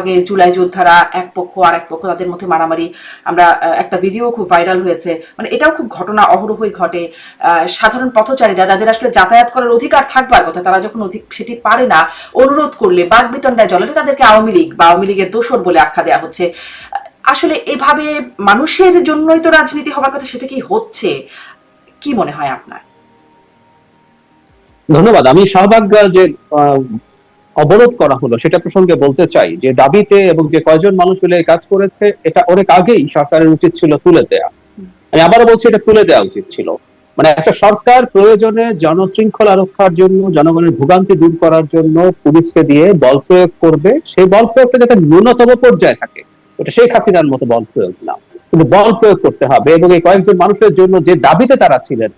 আগে জুলাই যোদ্ধারা এক পক্ষ আর এক পক্ষ তাদের মধ্যে মারামারি। আমরা একটা ভিডিও খুব ভাইরাল হয়েছে। মানে এটাও খুব ঘটনা অহরহই ঘটে। সাধারণ পথচারীরা যাদের আসলে যাতায়াত করার অধিকার থাকবার কথা, তারা যখন অধিক সেটি পারে না, অনুরোধ করলে বাক বিতণ্ডায় জলালে তাদেরকে আওয়ামী লীগ বা আওয়ামী লীগের দোষর বলে আখ্যা দেওয়া হচ্ছে। আসলে এভাবে মানুষের জন্যই তো রাজনীতি হবার কথা, সেটা কি হচ্ছে? কি মনে হয় আপনার? ধন্যবাদ। আমি শাহবাগ যে অবরোধ করা হলো, সেটা প্রসঙ্গে বলতে চাই যে দাবিতে এবং যে কয়জন মানুষ মিলে কাজ করেছে, এটা অনেক আগেই সরকারের উচিত ছিল তুলে দেয়া। আমি আবারও বলছি, এটা তুলে দেওয়া উচিত ছিল। মানে একটা সরকার প্রয়োজনে জনশৃঙ্খলা রক্ষার জন্য, জনগণের ভোগান্তি দূর করার জন্য পুলিশকে দিয়ে বল প্রয়োগ করবে। সেই বল প্রয়োগটা যাতে ন্যূনতম পর্যায়ে থাকে ওটা শেখ হাসিনার মতো বল প্রয়োগ না। কিন্তু বল প্রয়োগ করতে হবে এবং এই কয়েকজন মানুষের জন্য যে দাবিতে তারা ছিলেন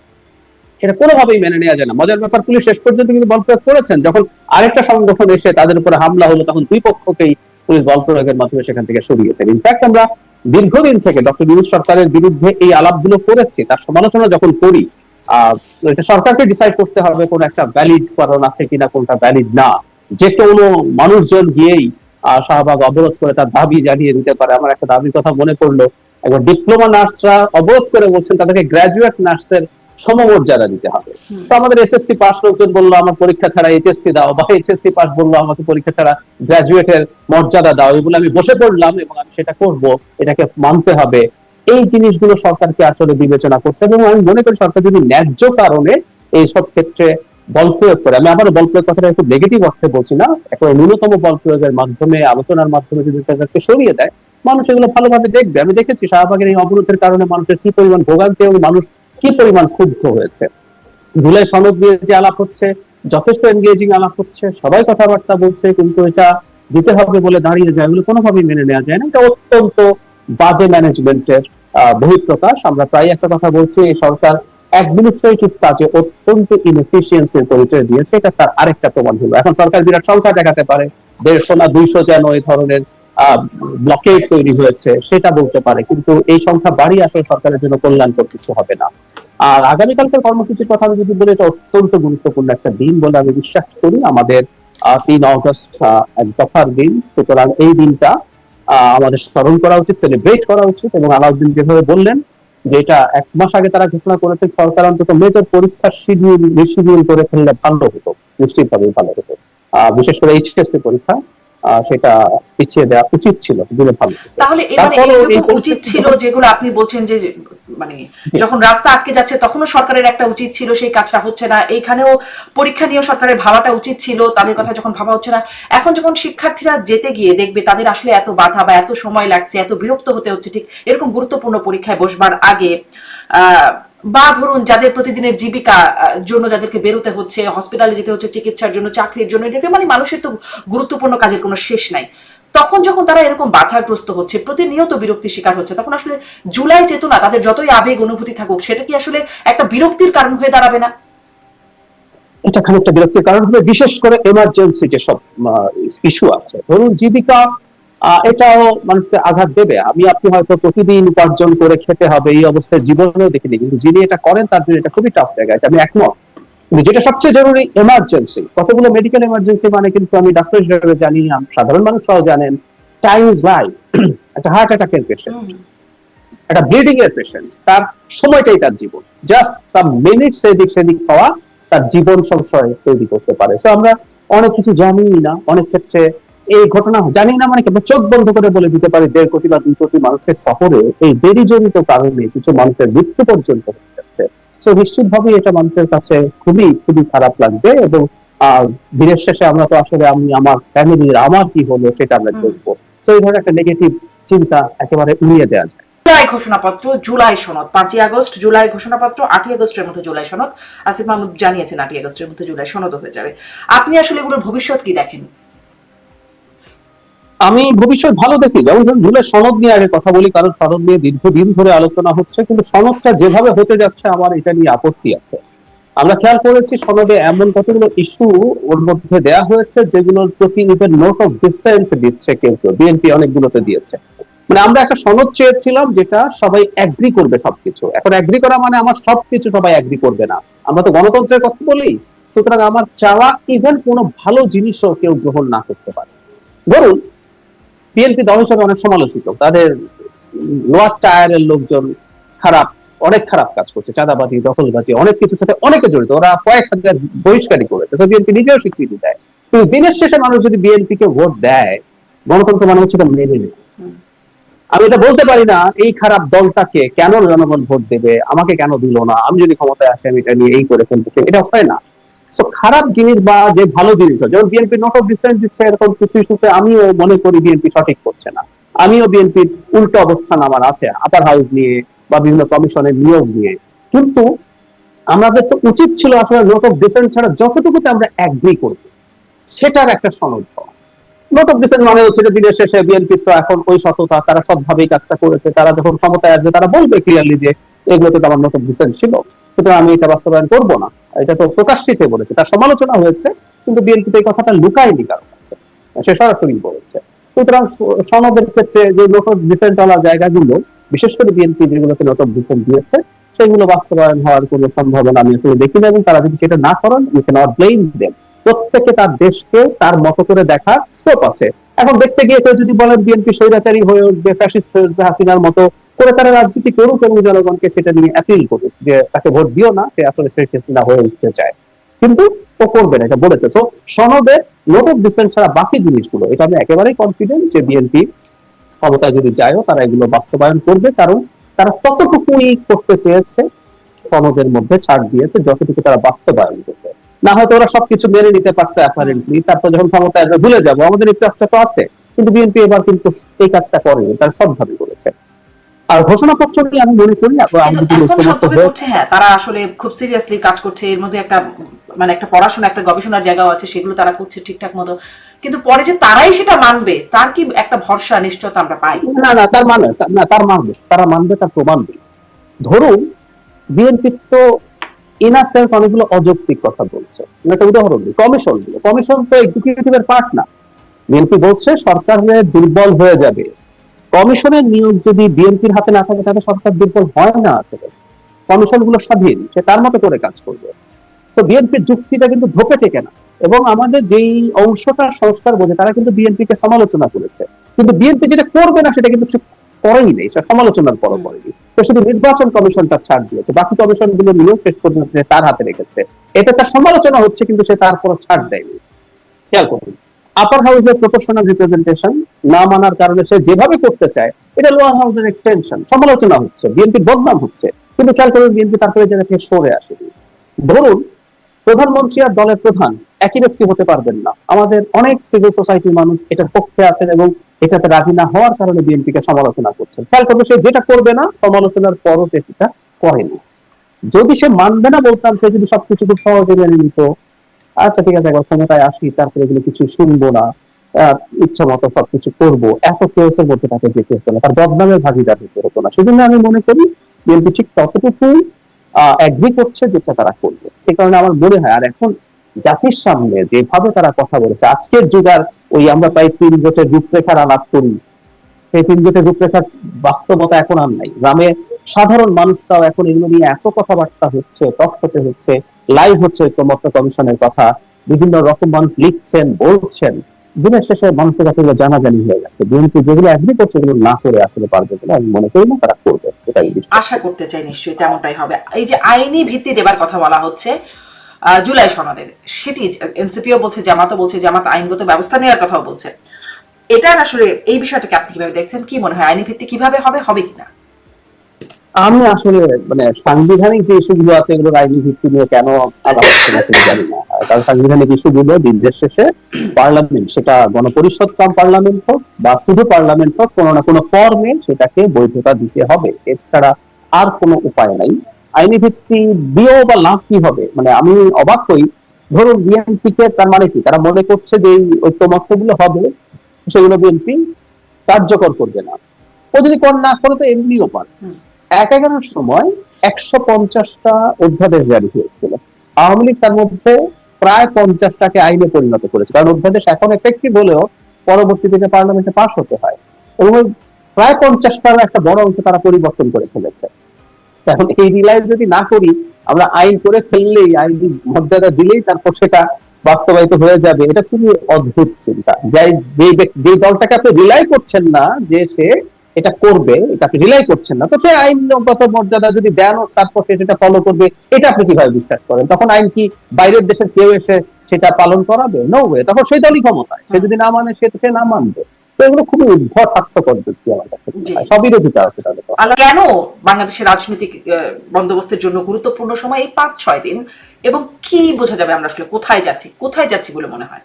সেটা কোনোভাবেই মেনে নেওয়া যায় না। মজার ব্যাপার, পুলিশ শেষ পর্যন্ত কিন্তু বল প্রয়োগ করেছেন। যখন আরেকটা সংগঠন এসে তাদের উপরে হামলা হলো, তখন দুই পক্ষকেই পুলিশ বল প্রয়োগের মাধ্যমে সেখান থেকে সরিয়েছেন ইনফ্যাক্ট আমরা দীর্ঘদিন থেকে ডক্টর ইউনুস সরকারের বিরুদ্ধে এই আলাপগুলো করেছি। তার সমালোচনা যখন করি এটা সরকারকে ডিসাইড করতে হবে কোন একটা ভ্যালিড কারণ আছে কিনা, কোনটা ভ্যালিড না। যে কোনো মানুষজন গিয়েই শাহবাগ অবরোধ করে তার দাবি জানিয়ে দিতে পারে। আমার একটা দাবির কথা মনে পড়ল। একবার ডিপ্লোমা নার্সরা অবরোধ করে বলছেন, তাদেরকে গ্রাজুয়েট নার্সের সমমর্যাদা দিতে হবে। তো আমাদের এসএসসি পাস লোকজন বলল আমার পরীক্ষা ছাড়া এইচএসসি দাও। বা এইচএসসি পাস বলল আমাকে পরীক্ষা ছাড়া গ্রাজুয়েটের মর্যাদা দাও। এগুলো আমি বসে পড়লাম এবং আমি সেটা করব এটাকে মানতে হবে। এই জিনিসগুলো সরকারকে আসলে বিবেচনা করতে হবে এবং আমি মনে করি সরকার যদি ন্যায্য কারণে এইসব ক্ষেত্রে বল প্রয়োগ করে আমি আবার বল প্রয়োগ কথাটা একটু নেগেটিভ অর্থে বলছি না একটা ন্যূনতম বল প্রয়োগের মাধ্যমে আলোচনার মাধ্যমে যদি তাদেরকে সরিয়ে দেয় মানুষ এগুলো ভালোভাবে দেখবে। আমি দেখেছি শাহবাগের এই অবরোধের কারণে মানুষের কি পরিমাণ ভোগান্তি এবং মানুষ কি পরিমাণ ক্ষুব্ধ হয়েছে? জুলাই সনদ দিয়ে যে আলাপ হচ্ছে, যথেষ্ট এনগেজিং আলাপ হচ্ছে, সবাই কথাবার্তা বলছে, কিন্তু এটা দিতে হবে বলে দাঁড়িয়ে যায় এগুলো কোনোভাবেই মেনে নেওয়া যায় না। এটা অত্যন্ত বাজে ম্যানেজমেন্টের বহিঃপ্রকাশ। আমরা প্রায় একটা কথা বলছি, এই সরকার অ্যাডমিনিস্ট্রেটিভ কাজে অত্যন্ত ইনএফিসিয়েন্সির পরিচয় দিয়েছে। এটা তার আরেকটা প্রমাণ হলো। এখন সরকার বিরাট সংখ্যা দেখাতে পারে। দেড়শো না দুইশো যেন এই ধরনের ব্লকেজ তৈরি হয়েছে, সেটা বলতে পারে। কিন্তু এই সংখ্যা বাড়িয়ে আসলে সরকারের জন্য কল্যাণকর কিছু হবে না। আর আগামীকালকের কর্মসূচির কথা আমি যদি বলি, এটা অত্যন্ত গুরুত্বপূর্ণ একটা দিন বলে আমি বিশ্বাস করি। আমাদের তিন অগস্ট এক দফার দিন। সুতরাং এই দিনটা আমাদের স্মরণ করা উচিত সেলিব্রেট করা উচিত এবং আলাউদ্দিন যেভাবে বললেন যে এটা এক মাস আগে তারা ঘোষণা করেছে, সরকার অন্তত মেজর পরীক্ষার শিডিউল রিশিডিউল করে ফেললে ভালো হতো, নিশ্চিতভাবেই ভালো হতো। বিশেষ করে এইচএসসি পরীক্ষা। সেটা পিছিয়ে দেওয়া উচিত ছিল দিলে ভালো। তাহলে মানে উচিত ছিল যেগুলো আপনি বলছেন যে মানে যখন রাস্তা আটকে যাচ্ছে তখনও সরকারের একটা উচিত ছিল সেই কাজটা হচ্ছে না। এইখানেও পরীক্ষা নিয়েও সরকারের ভাবাটা উচিত ছিল তাদের কথা যখন ভাবা হচ্ছে না। এখন যখন শিক্ষার্থীরা যেতে গিয়ে দেখবে তাদের আসলে এত বাধা বা এত সময় লাগছে এত বিরক্ত হতে হচ্ছে ঠিক এরকম গুরুত্বপূর্ণ পরীক্ষায় বসবার আগে বা ধরুন যাদের প্রতিদিনের জীবিকা জন্য যাদেরকে বেরোতে হচ্ছে হসপিটালে যেতে হচ্ছে, চিকিৎসার জন্য, চাকরির জন্য এটা মানে মানুষের তো গুরুত্বপূর্ণ কাজের কোনো শেষ নাই। তখন যখন তারা এরকম বাধাগ্রস্ত হচ্ছে, প্রতিনিয়ত বিরক্তি শিকার হচ্ছে, তখন আসলে জুলাই চেতনা তাদের যতই আবেগ, অনুভূতি থাকুক, সেটা কি আসলে একটা বিরক্তির কারণ হয়ে দাঁড়াবে না? এটা খানিকটা বিরক্তির কারণ হবে, বিশেষ করে এমার্জেন্সি যেসব ইস্যু আছে। ধরুন জীবিকা এটাও মানুষকে আঘাত দেবে। আমি আপনি হয়তো প্রতিদিন উপার্জন করে খেতে হবে এই অবস্থায় জীবনেও দেখিনি। কিন্তু যিনি এটা করেন তার জন্য এটা খুবই টাফ জায়গা। এটা আমি একমত। কিন্তু যেটা সবচেয়ে জরুরি এমার্জেন্সি কতগুলো মেডিকেল এমার্জেন্সি মানে কিন্তু আমি ডাক্তার হিসেবে জানি সাধারণ মানুষরাও জানেন। টাইম ইজ লাইফ একটা হার্ট অ্যাটাকের পেশেন্ট একটা ব্লিডিং এর পেশেন্ট তার সময়টাই তার জীবন। জাস্ট সাম মিনিটস এদিক সেদিক হওয়া তার জীবন সংশয় তৈরি করতে পারে। তো আমরা অনেক কিছু জানি না। অনেক ক্ষেত্রে এই ঘটনা জানি না মানে কি আমরা চোখ বন্ধ করে বলে দিতে পারি দেড় কোটি বা দুই কোটি মানুষের শহরে এই দেরিজনিত কারণে কিছু মানুষের মৃত্যু পর্যন্ত হয়ে যাচ্ছে। তো নিশ্চিতভাবেই এটা মানুষের কাছে খুবই খুবই খারাপ লাগবে এবং দিনের শেষে আমরা তো আসলে আমি আমার ফ্যামিলির আমার কি হলো সেটা আমরা দেখব। তো এই ধরনের একটা নেগেটিভ চিন্তা একেবারে উড়িয়ে দেওয়া যায়। জুলাই ঘোষণাপত্র জুলাই সনদ পাঁচই আগস্ট জুলাই ঘোষণাপত্র আটই আগস্টের মধ্যে জুলাই সনদ। আসিফ মাহমুদ জানিয়েছেন আটই আগস্টের মধ্যে জুলাই সনদ হয়ে যাবে। আপনি আসলে এগুলোর ভবিষ্যৎ কি দেখেন? আমি ভবিষ্যৎ ভালো দেখি, যেমন ধরুন জুলাই সনদ নিয়ে আগে কথা বলি, কারণ সনদ নিয়ে দীর্ঘদিন ধরে আলোচনা হচ্ছে, কিন্তু সনদটা যেভাবে হতে যাচ্ছে, আমার এটা নিয়ে আপত্তি আছে। আমরা খেয়াল করেছি সনদে এমন কতগুলো ইস্যু ওর মধ্যে দেয়া হয়েছে, যেগুলোর প্রতি ইভেন নোট অফ ডিসেন্ট দিচ্ছে কেউ কেউ বিএনপি অনেকগুলোতে দিয়েছে। মানে আমরা একটা সনদ চেয়েছিলাম যেটা সবাই অ্যাগ্রি করবে সবকিছু। এখন অ্যাগ্রি করা মানে আমার সবকিছু সবাই অ্যাগ্রি করবে না। আমরা তো গণতন্ত্রের কথা বলি, সুতরাং আমার চাওয়া ইভেন কোনো ভালো জিনিসও কেউ গ্রহণ না করতে পারে। ধরুন বিএনপি দল হিসেবে অনেক সমালোচিত। তাদের লোয়ার টায়ারের লোকজন খারাপ অনেক খারাপ কাজ করছে চাঁদাবাজি দখলবাজি অনেক কিছুর সাথে অনেকে জড়িত। ওরা কয়েক হাজার বহিষ্কারই করেছে। তো বিএনপি নিজেও স্বীকৃতি দেয়। কিন্তু দিনের শেষে মানুষ যদি বিএনপি কে ভোট দেয় গণতন্ত্র মানে হচ্ছে মেনে হুম। আমি এটা বলতে পারি না এই খারাপ দলটাকে কেন জনগণ ভোট দেবে আমাকে কেন দিল না আমি যদি ক্ষমতায় আসি আমি এটা নিয়ে এই করে ফেলতেছি এটা হয় না। তো খারাপ জিনিস বা যে ভালো জিনিস যেমন বিএনপি নোট অফ ডিসেন্ট দিচ্ছে এরকম কিছু ইস্যুতে আমিও মনে করি বিএনপি সঠিক করছে না। আমিও বিএনপির উল্টো অবস্থান আমার আছে আপার হাউস নিয়ে বা বিভিন্ন কমিশনের নিয়োগ নিয়ে। কিন্তু আমাদের তো উচিত ছিল আসলে নোট অফ ডিসেন্ট ছাড়া যতটুকুতে আমরা অ্যাগ্রি করব, সেটার একটা সনদ পাওয়া নোট অফ ডিসেন্ট মানে হচ্ছে যে দিনের শেষে বিএনপি তো এখন ওই সততা, তারা সৎভাবেই কাজটা করেছে, তারা যখন ক্ষমতায় আসবে, তারা বলবে ক্লিয়ারলি যে এগুলোতে তো আমার অফ ডিসেন্ট ছিল। সুতরাং আমি এটা বাস্তবায়ন করব না। এটা তো প্রকাশ্যে সে বলেছে। তার সমালোচনা হয়েছে, কিন্তু বিএনপি তো এই কথাটা লুকায়নি কারও কাছে সে সরাসরি বলেছে। সুতরাং সনদের ক্ষেত্রে যে অফ ডিসেন্ট ওয়ালা জায়গাগুলো, বিশেষ করে বিএনপি যেগুলোতে নোট অফ ডিসেন্ট দিয়েছে, সেগুলো বাস্তবায়ন হওয়ার কোনো সম্ভাবনা আমি আসলে দেখি না এবং তারা যদি সেটা না করেন ইউ ক্যানট ব্লেম দেম প্রত্যেকে তার দেশকে তার মতো করে দেখার স্কোপ আছে। এখন দেখতে গিয়ে কেউ যদি বলেন বিএনপি স্বৈরাচারী হয়ে উঠবে ফ্যাসিস্ট হয়ে উঠবে হাসিনার মতো করে তারা রাজনীতি করুক এবং জনগণকে সেটা নিয়ে অ্যাপিল করুক যে তাকে ভোট দিও না, সে আসলে শেখ হাসিনা হয়ে উঠতে চায়। কিন্তু ও করবে না, এটা বলেছে। সো সনদে নোট অফ ডিসেন্ট ছাড়া বাকি জিনিসগুলো, এটা আমি একেবারেই কনফিডেন্ট যে বিএনপি ক্ষমতায় যদি যায়ও, তারা এগুলো বাস্তবায়ন করবে। কারণ তারা ততটুকুই করতে চেয়েছে, সনদের মধ্যে ছাড় দিয়েছে, যতটুকু তারা বাস্তবায়ন করবে। না হয়তো ওরা সবকিছু মেনে নিতে পারতো অ্যাপারেন্টলি তারপর যখন ক্ষমতায় আসবে, ভুলে যাব, আমাদের একটু একটা তো আছে। কিন্তু বিএনপি এবার কিন্তু এই কাজটা করেনি, তারা সবভাবে করেছে। আর ঘোষণাপত্র নিয়ে আমি মনে করি হয়ে- তারা আসলে খুব সিরিয়াসলি কাজ করছে এর মধ্যে একটা মানে একটা পড়াশোনা একটা গবেষণার জায়গাও আছে সেগুলো তারা করছে ঠিকঠাক মতো। কিন্তু পরে যে তারাই সেটা মানবে তার কি একটা ভরসা নিশ্চয়তা আমরা পাই? না না তার মানে না তার মানবে তারা মানবে তার প্রমাণ ধরুন বিএনপি তো ইনার সেন্স অনেকগুলো অযৌক্তিক কথা বলছে। একটা উদাহরণ দিই কমিশন কমিশন তো এক্সিকিউটিভের পার্ট না। বিএনপি বলছে সরকারের দুর্বল হয়ে যাবে। কমিশনের নিয়োগ যদি বিএনপির হাতে না থাকে তাহলে সরকার দুর্বল হয় না আসলে। কমিশনগুলো স্বাধীন সে তার মতো করে কাজ করবে। তো বিএনপির যুক্তিটা কিন্তু ধোপে টেকে না। এবং আমাদের যেই অংশটা সংস্কার বোঝে তারা কিন্তু বিএনপি কে সমালোচনা করেছে। কিন্তু বিএনপি যেটা করবে না সেটা কিন্তু সে করেই নেই। সে সমালোচনার পরও করেনি। তো শুধু নির্বাচন কমিশনটা ছাড় দিয়েছে। বাকি কমিশনগুলো নিয়েও শেষ পর্যন্ত তার হাতে রেখেছে। এটা তার সমালোচনা হচ্ছে কিন্তু সে তারপর ছাড় দেয়নি। খেয়াল করুন। আপার হাউসের প্রপোর্শনাল রিপ্রেজেন্টেশন না মানার কারণে সে যেভাবে করতে চায়, এটা লোয়ার হাউসের এক্সটেনশন সমালোচনা হচ্ছে বিএনপি বদনাম হচ্ছে, কিন্তু খেয়াল করুন বিএনপি তারপরে জায়গা থেকে সরে আসেনি ধরুন, প্রধানমন্ত্রী আর দলের প্রধান একই ব্যক্তি হতে পারবেন না। আমাদের অনেক সিভিল সোসাইটির মানুষ এটার পক্ষে আছেন এবং এটাতে রাজি না হওয়ার কারণে বিএনপি কে সমালোচনা করছেন। খেয়াল করবে সে যেটা করবে না, সমালোচনার পরও সে সেটা করেনি। যদি সে মানবে না বলতাম, সে যদি সবকিছু খুব সহজে মেনে নিত আচ্ছা ঠিক আছে, একবার ক্ষমতায় আসি, তারপরে এগুলো কিছু শুনব না। ইচ্ছা মতো সবকিছু করব। এত কেসের মধ্যে তাকে যেতে হতো না। তার বদনামের ভাগিদার হতে হতো না। সেজন্য আমি মনে করি বিএনপি ঠিক ততটুকুই অ্যাগ্রি করছে যেটা তারা করবে। সে কারণে আমার মনে হয়, আর এখন জাতির সামনে যেভাবে তারা কথা বলেছে, আজকের যুগ আর ওই আমরা প্রায় তিন জোটের রূপরেখার আলাপ করি। সেই তিন জোটের রূপরেখার বাস্তবতা এখন আর নাই। গ্রামে সাধারণ মানুষরাও এখন এগুলো নিয়ে এত কথাবার্তা হচ্ছে, টকশোতে হচ্ছে। লাইভ হচ্ছে ঐক্যমত্য কমিশনের কথা। বিভিন্ন রকম মানুষ লিখছেন, বলছেন। দিনের শেষে মানুষের কাছে এগুলো জানাজানি হয়ে গেছে। বিএনপি যেগুলো অ্যাগ্রি করছে এগুলো না করে আসলে পারবে বলে আমি মনে করি না, তারা করবে। আশা করতে চাই নিশ্চয়ই তেমনটাই হবে। এই যে আইনি ভিত্তি দেবার কথা বলা হচ্ছে জুলাই সনদের সেটি এনসিপিও বলছে, জামাতও বলছে, জামাত আইনগত ব্যবস্থা নেওয়ার কথাও বলছে। এটার আসলে এই বিষয়টাকে আপনি কীভাবে দেখছেন? কি মনে হয় আইনি ভিত্তি কীভাবে হবে? হবে কিনা? আমি আসলে মানে সাংবিধানিক যে ইস্যুগুলো আছে এগুলো আইনি ভিত্তি নিয়ে কেন জানি না। কারণ সাংবিধানিক ইস্যুগুলো দিনের শেষে পার্লামেন্ট, সেটা গণপরিষদ কাম পার্লামেন্ট হোক বা শুধু পার্লামেন্ট হোক, কোনো না কোনো ফর্মে সেটাকে বৈধতা দিতে হবে। এছাড়া আর কোনো উপায় নাই। আইনি ভিত্তি দিয়েও বা লাভ কি হবে? মানে আমি অবাক হই। ধরুন বিএনপি কে তার মানে কি? তারা মনে করছে যে ঐক্যমত্যগুলো হবে, সেগুলো বিএনপি কার্যকর করবে না। ও যদি কর না করে, তো এমনিও পারে। এক এগারোর সময় একশো পঞ্চাশটা অধ্যাদেশ জারি হয়েছিল। আওয়ামী লীগ তার মধ্যে প্রায় পঞ্চাশটাকে আইনে পরিণত করেছে। কারণ অধ্যাদেশ এখন এফেক্টিভ হলেও পরবর্তীতে পার্লামেন্টে পাশ হতে হয়। এবং প্রায় পঞ্চাশটার একটা বড় অংশ তারা পরিবর্তন করে ফেলেছে। এখন এই রিলাইজ যদি না করি, আমরা আইন করে ফেললেই, আইন মর্যাদা দিলেই তারপর সেটা বাস্তবায়িত হয়ে যাবে। এটা খুবই অদ্ভুত চিন্তা। যাই যে দলটাকে আপনি রিলাই করছেন না, যে সে এটা করবে এটা আপনি রিলাই করছেন না। তো সে আইনগত মর্যাদা যদি দেন তারপর সে সেটা ফলো করবে এটা আপনি কীভাবে বিশ্বাস করেন? তখন আইন কি বাইরের দেশের কেউ এসে সেটা পালন করাবে? নো ওয়ে তখন সেই দলই ক্ষমতায়। সে যদি না মানে সে সে না মানবে। তো এগুলো খুবই উদ্ভট হাস্যকর যুক্তি আমার কাছে মনে হয়। জি। সবিরোধিতা আছে তাদের কেন বাংলাদেশের রাজনৈতিক বন্দোবস্তের জন্য গুরুত্বপূর্ণ সময় এই পাঁচ ছয় দিন? এবং কি বোঝা যাবে আমরা আসলে কোথায় যাচ্ছি? কোথায় যাচ্ছি বলে মনে হয়?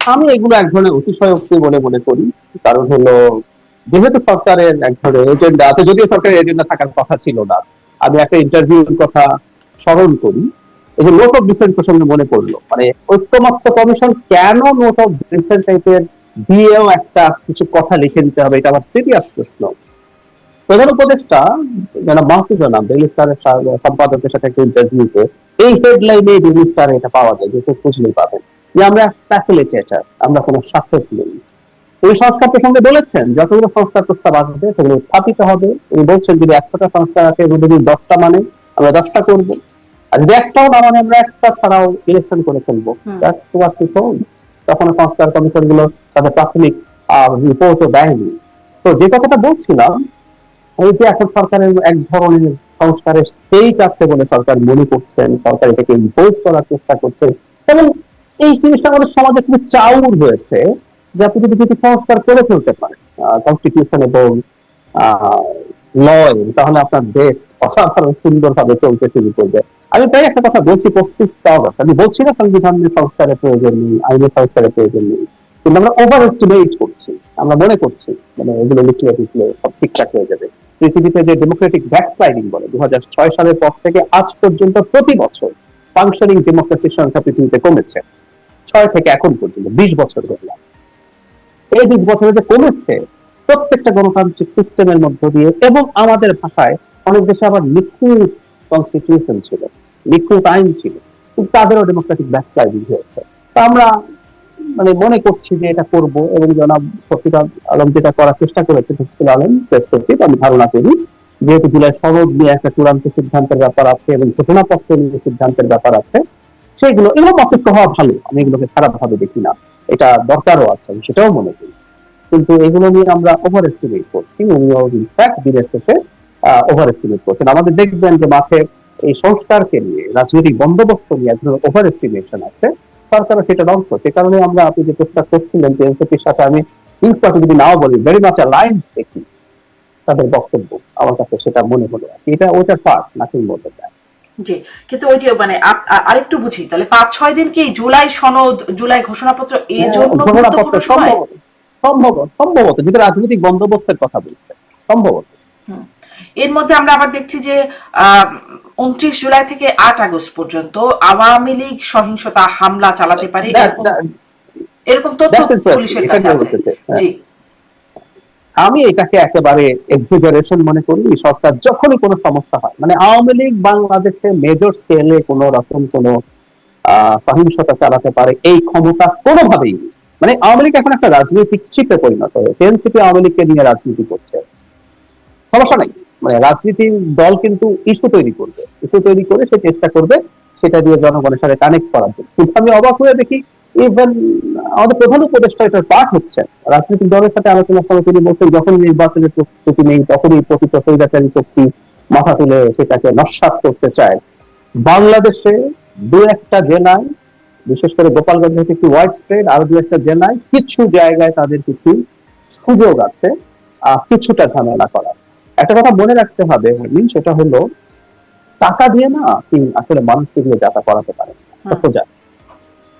আমি এগুলো এক ধরনের অতিশয়োক্তি বলে মনে করি। কারণ হলো যেহেতু সরকারের এক ধরনের এজেন্ডা আছে, যদিও সরকারের এজেন্ডা থাকার কথা ছিল না। আমি একটা ইন্টারভিউর কথা স্মরণ করি। এই যে নোট অফ ডিসেন্ট প্রসঙ্গে মনে পড়ল মানে কমিশন কেন নোট অফ ডিসেন্ট টাইপের দিয়েও একটা কিছু কথা লিখে দিতে হবে, এটা আমার সিরিয়াস প্রশ্ন। প্রধান উপদেষ্টা যেন মাহফুজা নাম সম্পাদকের সাথে একটা ইন্টারভিউতে এই হেডলাইনে এটা পাওয়া যায় যেটা খুঁজলেই পাবেন যে আমরা ফ্যাসিলিটেটার আমরা কোনো শাসক নই। এই সংস্কার প্রসঙ্গে বলেছেন যতগুলো সংস্কার প্রস্তাব আসবে সেগুলো উত্থাপিত হবে। উনি বলছেন যদি একশোটা সংস্কার আছে মধ্যে যদি দশটা মানে আমরা দশটা করব। আর যদি একটাও না মানে আমরা একটা ছাড়াও ইলেকশন করে ফেলব. তখন সংস্কার কমিশনগুলো তাদের প্রাথমিক রিপোর্টও দেয়নি। তো যে কথাটা বলছিলাম এই যে এখন সরকারের এক ধরনের সংস্কারের স্টেট আছে বলে সরকার মনে করছেন সরকার এটাকে ইম্পোজ করার চেষ্টা করছে এবং এই জিনিসটা আমাদের সমাজে খুব চাউর হয়েছে। যে আপনি যদি কিছু সংস্কার করে ফেলতে পারেন কনস্টিটিউশন এবং লয় তাহলে আপনার দেশ অসাধারণ সুন্দরভাবে চলতে শুরু করবে। আমি তাই একটা কথা বলছি, পঁচিশ অগস্ট। আমি বলছি না সংবিধানের সংস্কারের প্রয়োজন নেই, আইনের সংস্কারের প্রয়োজন নেই, কিন্তু আমরা ওভার এস্টিমেট করছি। আমরা মনে করছি মানে এগুলো লিখলে লিখলে সব ঠিকঠাক হয়ে যাবে। পৃথিবীতে যে ডেমোক্রেটিক ব্যাকস্লাইডিং বলে দু হাজার ছয় সালের পর থেকে আজ পর্যন্ত প্রতি বছর ফাংশনিং ডেমোক্রেসির সংখ্যা পৃথিবীতে কমেছে। ছয় থেকে এখন পর্যন্ত, বিশ বছর গেল। এই বিশ বছরে যে কমেছে, প্রত্যেকটা গণতান্ত্রিক সিস্টেমের মধ্য দিয়ে এবং আমাদের ভাষায় অনেক দেশে আবার নিখুঁত কনস্টিটিউশন ছিল, নিখুঁত আইন ছিল তাদেরও ডেমোক্রেটিক ব্যাকস্লাইডিং হয়েছে। তা আমরা মানে মনে করছি যে এটা করব এবং জনাব শফিক আলম যেটা করার চেষ্টা করেছে, শফিকুল আলম প্রেস সচিব আমি ধারণা করি যেহেতু জুলাই সনদ নিয়ে একটা চূড়ান্ত সিদ্ধান্তের ব্যাপার আছে এবং ঘোষণাপত্র নিয়ে সিদ্ধান্তের ব্যাপার আছে সেগুলো এগুলো মতৈক্য হওয়া ভালো, আমি এগুলোকে খারাপ ভাবে দেখি না। এটা দরকারও আছে, আমি সেটাও মনে করি। কিন্তু এগুলো নিয়ে আমরা ওভার এস্টিমেট করছি উনিও ইনফ্যাক্ট দিনের শেষে ওভার এস্টিমেট করছেন। আমাদের দেখবেন যে মাঝে এই সংস্কারকে নিয়ে, রাজনৈতিক বন্দোবস্ত নিয়ে এক ধরনের ওভার এস্টিমেশন আছে। সরকারও সেটার অংশ সে কারণে আমরা আপনি যে প্রস্তাব করছিলেন যে এনসিপির সাথে আমি হিংসাকে যদি নাও বলি ভেরি মাচ লাইন্স দেখি, তাদের বক্তব্য, আমার কাছে সেটা মনে হলো এটা ওইটার পার্ট নাকি চায় জি কিন্তু ওই যে মানে আরেকটু বুঝি তাহলে পাঁচ ছয় দিন কি জুলাই সনদ জুলাই ঘোষণাপত্র এই জন্য হ্যাঁ, গুরুত্বপূর্ণ সম্ভবত সম্ভবত যেটা রাজনৈতিক বন্দোবস্তের কথা বলছে সম্ভবত এর মধ্যে আমরা আবার দেখছি যে উনত্রিশ জুলাই থেকে আট আগস্ট পর্যন্ত আওয়ামী লীগ সহিংসতা হামলা চালাতে পারে এরকম- তথ্য পুলিশের কাছে আছে। হ্যাঁ। জি। আমি এটাকে একেবারে এক্সিজারেশন মনে করি, সরকার যখনই কোনো সমস্যা হয় মানে আওয়ামী লীগ বাংলাদেশে মেজর স্কেলে কোন রকম কোন সহিংসতা চালাতে পারে এই ক্ষমতা কোনোভাবেই মানে আওয়ামী লীগ এখন একটা রাজনৈতিক চিপে পরিণত হয়েছে, এনসিপি আওয়ামী লীগকে নিয়ে রাজনীতি করছে। সমস্যা নাই মানে রাজনীতির দল কিন্তু ইস্যু তৈরি করবে, ইস্যু তৈরি করে সে চেষ্টা করবে সেটা দিয়ে জনগণের সাথে কানেক্ট করার জন্য। কিন্তু আমি অবাক হয়ে দেখি ইভেন আমাদের প্রধান উপদেষ্টা এটার পার্ট হচ্ছে। রাজনৈতিক দলের সাথে আলোচনার সময় তিনি বলছেন যখন নির্বাচনের প্রস্তুতি নেই তখনই প্রকৃত স্বৈরাচারী শক্তি মাথা তুলে সেটাকে নস্বাত করতে চায়। বাংলাদেশে দু একটা জেলায় বিশেষ করে গোপালগঞ্জ একটু ওয়াইড স্প্রেড আরও দু একটা জেলায় কিছু জায়গায় তাদের কিছু সুযোগ আছে কিছুটা ঝামেলা করার। একটা কথা মনে রাখতে হবে সেটা হলো টাকা দিয়ে না আপনি আসলে মানুষকে দিয়ে যাতা করাতে পারেন হুম। সোজা।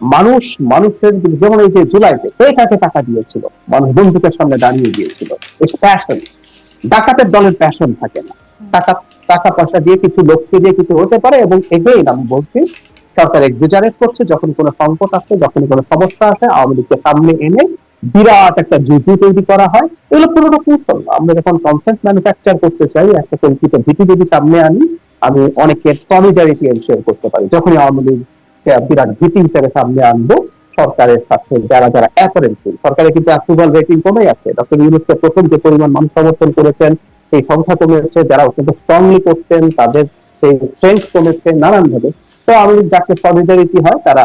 মানুষ, মানুষের যেমন এই যে জুলাইতে কে কাকে টাকা দিয়েছিল। মানুষ বন্দুকের সামনে দাঁড়িয়ে গিয়েছিল। প্যাশন ডাকাতের দলের প্যাশন থাকে না। টাকা টাকা পয়সা দিয়ে কিছু লোককে দিয়ে কিছু হতে পারে এবং এগেইন আমি বলছি, সরকার এক্সিজারেট করছে, যখন কোনো সংকট আসে, যখন কোনো সমস্যা আসে, আওয়ামী লীগকে সামনে এনে বিরাট একটা জুজু তৈরি করা হয়। এগুলো পুরোনো কৌশল। আমরা যখন কনসেন্ট ম্যানুফ্যাকচার করতে চাই, একটা কল্পিত ভীতি যদি সামনে আনি, আমি অনেকের সলিডারিটি এনশিওর করতে পারি। যখনই আওয়ামী লীগ বিরাট ভীতি হিসেবে সামনে আনব সরকারের সাথে, যারা যারা অ্যাপারেন্টলি সরকারের কিন্তু অ্যাপ্রুভাল রেটিং কমে আছে। ডক্টর ইউনুসকে প্রথম যে পরিমাণ মানুষ সমর্থন করেছেন, সেই সংখ্যা কমেছে। যারা অত্যন্ত স্ট্রংলি করতেন, তাদের সেই স্ট্রেংথ কমেছে তো আমি যাকে সলিডারিটি হয়, তারা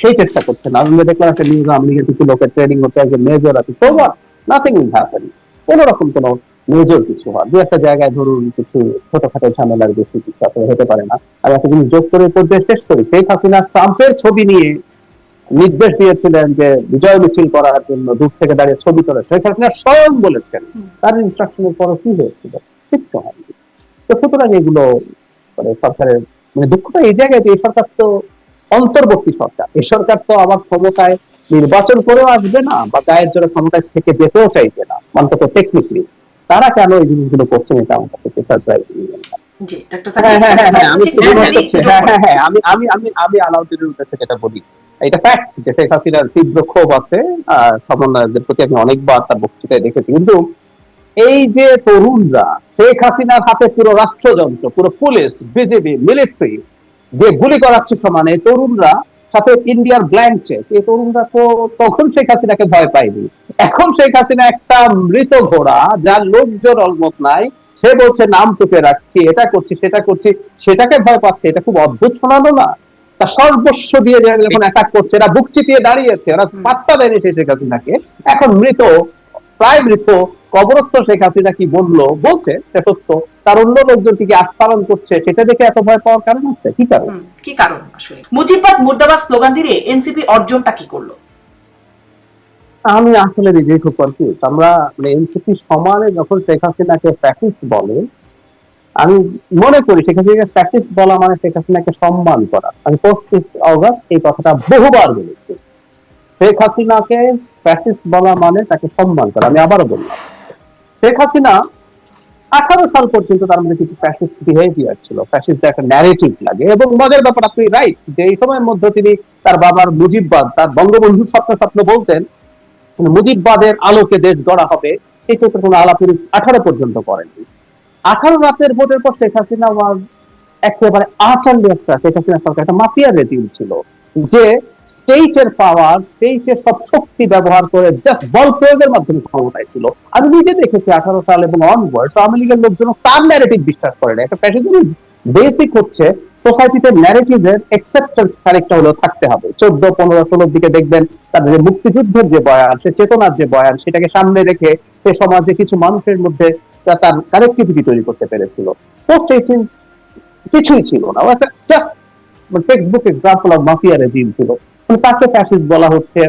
সেই চেষ্টা করছে। না আমি দেখলাম একটা নিউজ কিছু লোকের ট্রেনিং হচ্ছে, একজন মেজর আছে। সো নাথিং ইজ হ্যাপেন কোন রকম কোনো মেজর কিছু হয়। দু একটা জায়গায় ধরুন কিছু ছোটখাটো ঝামেলার বেশি কিছু আসলে হতে পারে না। আর একটা জিনিস যোগ করে পর্যায়ে শেষ করি শেখ হাসিনা ট্রাম্পের ছবি নিয়ে নির্দেশ দিয়েছিলেন যে বিজয় মিছিল করার জন্য দূর থেকে দাঁড়িয়ে ছবি তোলে। শেখ হাসিনা স্বয়ং বলেছেন। তার ইনস্ট্রাকশনের পরও কি হয়েছিল? কিচ্ছু হয়নি। তো সুতরাং এগুলো মানে সরকারের মানে দুঃখটা এই জায়গায় যে এই সরকার তো অন্তর্বর্তী সরকার। এই সরকার তো আবার ক্ষমতায় নির্বাচন করেও আসবে না, বা গায়ের জন্য ক্ষমতায় থেকে যেতেও চাইবে না। অন্তত টেকনিক্যালি তারা কেন এই জিনিসগুলো করছেন এটা আমার কাছে সারপ্রাইজ হ্যাঁ হ্যাঁ হ্যাঁ হ্যাঁ আমি আমি আমি আমি আলাউদ্দিনের উদ্দেশ্যে যেটা বলি এটা ফ্যাক্ট যে শেখ হাসিনার তীব্র ক্ষোভ আছে সমন্বয়কদের প্রতি আমি অনেকবার তার বক্তৃতায় দেখেছি কিন্তু এই যে তরুণরা শেখ হাসিনার হাতে পুরো রাষ্ট্রযন্ত্র পুরো পুলিশ বিজেপি মিলিটারি দিয়ে গুলি করাচ্ছে সমানে তরুণরা সাথে ইন্ডিয়ার ব্ল্যাঙ্ক চেক। এই তরুণরা তো তখন শেখ হাসিনাকে ভয় পায়নি। এখন শেখ হাসিনা একটা মৃত ঘোড়া যার লোকজন অলমোস্ট নাই। সে বলছে, নাম টুকে রাখছি, এটা করছি, সেটা করছি। সেটাকে ভয় পাচ্ছে, এটা খুব অদ্ভুত শোনালো না। তা সর্বস্ব দিয়ে যখন অ্যাটাক করছে, এরা বুক চিতিয়ে দাঁড়িয়েছে ওরা পাত্তা দেয়নি শেখ হাসিনাকে। এখন মৃত প্রায় মৃত কবরস্থ শেখ হাসিনা কি বলল? বলছে সত্য। তার অন্য লোকজন কি আস্পালন করছে সেটা দেখে এত ভয় পাওয়ার কারণ হচ্ছে কি কারণ? কি কারণ আসলে? মুজিববাদ মুর্দাবাদ স্লোগান দিয়ে এনসিপি অর্জনটা কি করল? আমি আসলে নিজেই খুব কনফিউজ আমরা মানে এনসিপি সমানে যখন শেখ হাসিনাকে ফ্যাসিস্ট বলে আমি মনে করি শেখ হাসিনাকে ফ্যাসিস্ট বলা মানে শেখ হাসিনাকে সম্মান করা। আমি পঁচিশ অগস্ট এই কথাটা বহুবার বলেছি। শেখ হাসিনাকে ফ্যাসিস্ট বলা মানে তাকে সম্মান করা, আমি আবারও বললাম। শেখ হাসিনা আঠারো সাল পর্যন্ত তার মধ্যে কিছু ফ্যাসিস্ট বিহেভিয়ার ছিল। ফ্যাসিস্ট একটা ন্যারেটিভ লাগে এবং মজার ব্যাপার, আপনি রাইট যে এই সময়ের মধ্যে তিনি তার বাবার মুজিববাদ, তার বঙ্গবন্ধুর স্বপ্ন স্বপ্ন বলতেন মুজিববাদের আলোকে দেশ গড়া হবে। এই চোখে কোনো আলাপুরি আঠারো পর্যন্ত করেননি। আঠারো রাতের ভোটের পর শেখ হাসিনা একেবারে আটারলি একটা, শেখ হাসিনা সরকার একটা মাফিয়া রেজিম ছিল, যে স্টেটের পাওয়ার স্টেটের সব শক্তি ব্যবহার করে জাস্ট বল প্রয়োগের মাধ্যমে ক্ষমতায় ছিল। আমি নিজে দেখেছি আঠারো সাল এবং অনওয়ার্ডস আওয়ামী লীগের লোকজন তার ন্যারেটিভ বিশ্বাস করে না। একটা ফ্যাশন বেসিক হচ্ছে সোসাইটিতে ন্যারেটিভের একসেপ্টেন্স খানিকটা হলেও থাকতে হবে। চোদ্দ, পনেরো, ষোলোর দিকে দেখবেন তাদের মুক্তিযুদ্ধের যে বয়ান, সে চেতনার যে বয়ান, সেটাকে সামনে রেখে সে সমাজে কিছু মানুষের মধ্যে তার কানেক্টিভিটি তৈরি করতে পেরেছিল। পোস্ট এইটিন কিছুই ছিল না। একটা just textbook example of mafia regime ছিল। তাকে ফ্যাসিস্ট বলা হচ্ছে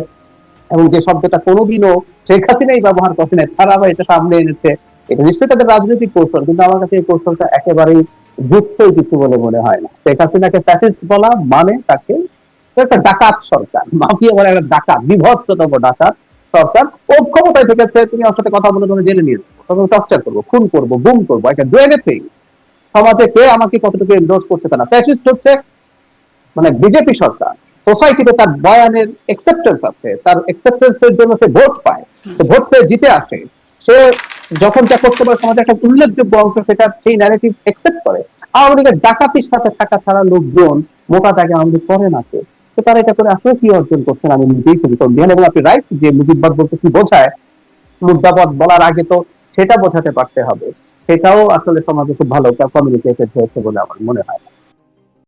এবং যে শব্দটা কোনোদিনও শেখ হাসিনাই ব্যবহার করে নাই, তারা আবার এটা সামনে এনেছে। এটা নিশ্চয়ই তাদের রাজনৈতিক কৌশল, কিন্তু আমার কাছে এই কৌশলটা একেবারেই বুঝছই কিছু বলে মনে হয় না। শেখ হাসিনাকে ফ্যাসিস্ট বলা মানে তাকে একটা ডাকাত সরকার, মাফিয়া বলে একটা ডাকাত, বিভৎসতম ডাকাত সরকার। ও ক্ষমতায় থেকেছে তিনি ওর সাথে কথা বলে ধরে জেনে নিয়ে যাব টর্চার করব, খুন করব, গুম করব একটা ডু এনিথিং সমাজে কে আমাকে কতটুকু এন্ডোর্স করছে তা না। ফ্যাসিস্ট হচ্ছে মানে বিজেপি সরকার। সোসাইটিতে তার বয়ানের একসেপ্টেন্স আছে, তার একসেপ্টেন্স এর জন্য সে ভোট পায়। তো ভোট পেয়ে জিতে আসে। সে যখন যা করতে পারে সমাজে একটা উল্লেখযোগ্য অংশ সেটা সেই ন্যারেটিভ একসেপ্ট করে। আওয়ামী লীগের ডাকাতির সাথে থাকা ছাড়া লোকজন মোটা দাগে আওয়ামী লীগ করে না তো তারা এটা করে আসলে কি অর্জন করছেন, আমি নিজেই খুবই সন্দেহ। এবং আপনি রাইট যে মুজিববাদ বলতে কি বোঝায় মুদ্রাপদ বলার আগে তো সেটা বোঝাতে পারতে হবে। সেটাও আসলে সমাজে খুব ভালো কমিউনিকেটেড হয়েছে বলে আমার মনে হয়।